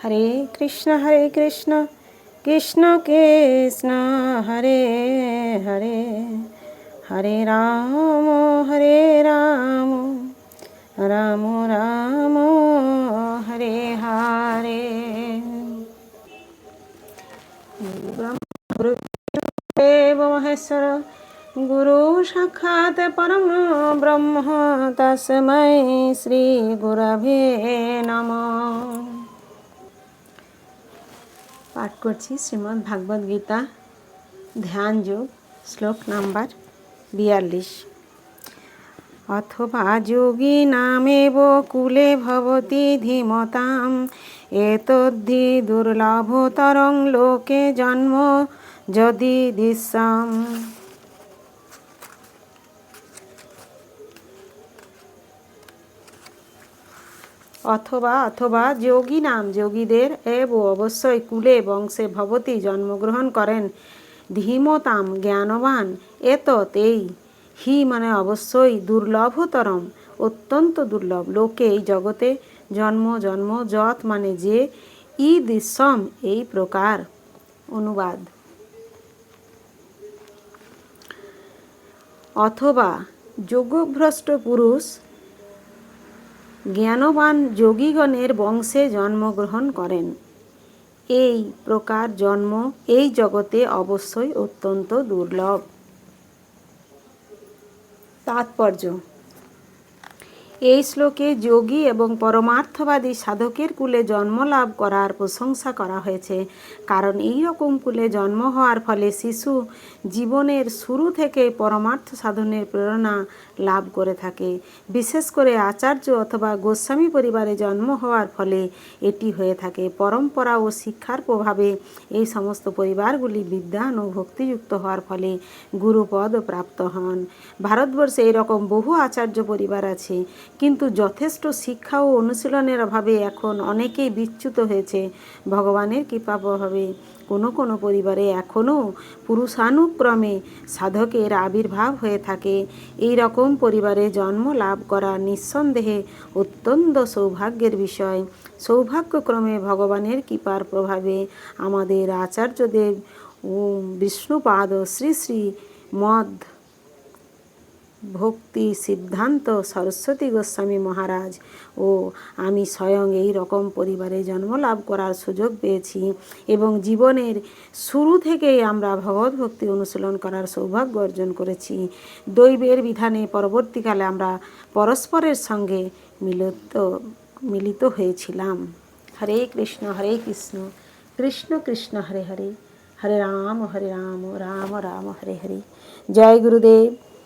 হরে কৃষ্ণ হরে কৃষ্ণ কৃষ্ণ কৃষ্ণ, হরে হরে হরে রাম হরে রাম রাম রাম, হরে হরে। মহেশ্বর, গুরু সাক্ষাৎ পরম ব্রহ্ম তস্मै শ্রী গুরভে নমঃ। পাঠ করছি শ্রীমদ্ ভাগবত গীতা, ধ্যান যোগ, শ্লোক নাম্বার বিয়াল্লিশ। অথবা যোগী নামেব কুলে ভবতি ধীমতাম এতদ্ধি দুর্লভতরং লোকে জন্ম যদি দৃশ্যম অথবা অথবা যোগী নাম যোগীদের এব অবশ্যই কুলে বংশে ভবতী জন্মগ্রহণ করেন। ধীমতাম জ্ঞানবান এতৎ এই। হি মানে অবশ্যই দুর্লভতরম, অত্যন্ত দুর্লভ। লোকে এই জগতে জন্ম জন্ম, যত মানে যে ই দৃশ্যম, এই প্রকার। অনুবাদ। অথবা যোগভ্রষ্ট পুরুষ জ্ঞানবান যোগীগণের বংশে জন্মগ্রহণ করেন। এই প্রকার জন্ম এই জগতে অবশ্যই অত্যন্ত দুর্লভ। তাৎপর্য এই শ্লোকে যোগী এবং পরমার্থবাদী সাধকের কুলে জন্ম লাভ করার প্রশংসা করা হয়েছে। কারণ এই রকম কুলে জন্ম হওয়ার ফলে শিশু জীবনের শুরু থেকে পরমার্থ সাধনের প্রেরণা লাভ করে থাকে। বিশেষ করে আচার্য অথবা গোস্বামী পরিবারে জন্ম হওয়ার ফলে এটি হয়ে থাকে। পরম্পরা ও শিক্ষার প্রভাবে এই সমস্ত পরিবারগুলি বিদ্যান ও ভক্তিযুক্ত হওয়ার ফলে গুরুপদ প্রাপ্ত হন। ভারতবর্ষে এরকম বহু আচার্য পরিবার আছে। কিন্তু যথেষ্ট শিক্ষা ও অনুশীলনের অভাবে এখন অনেকেই বিচ্যুত হয়েছে। ভগবানের কৃপা প্রভাবে কোনো কোনো পরিবারে এখনও পুরুষানুক্রমে সাধকের আবির্ভাব হয়ে থাকে। এই রকম পরিবারে জন্ম লাভ করা নিঃসন্দেহে অত্যন্ত সৌভাগ্যের বিষয়। সৌভাগ্যক্রমে ভগবানের কৃপার প্রভাবে আমাদের আচার্যদেব ও বিষ্ণুপাদ শ্রী শ্রী মদ ভক্তি সিদ্ধান্ত সরস্বতী গোস্বামী মহারাজ। ও আমি স্বয়ং এই রকম পরিবারে জন্ম লাভ করার সুযোগ পেয়েছি এবং জীবনের শুরু থেকেই আমরা ভগবত ভক্তি অনুশীলন করার সৌভাগ্য অর্জন করেছি। দৈবের বিধানে পরবর্তীকালে আমরা পরস্পরের সঙ্গে মিলিত মিলিত হয়েছিলাম। হরে কৃষ্ণ হরে কৃষ্ণ কৃষ্ণ কৃষ্ণ, হরে হরে। হরে রাম হরে রাম রাম রাম, হরে হরে। জয় গুরুদেব।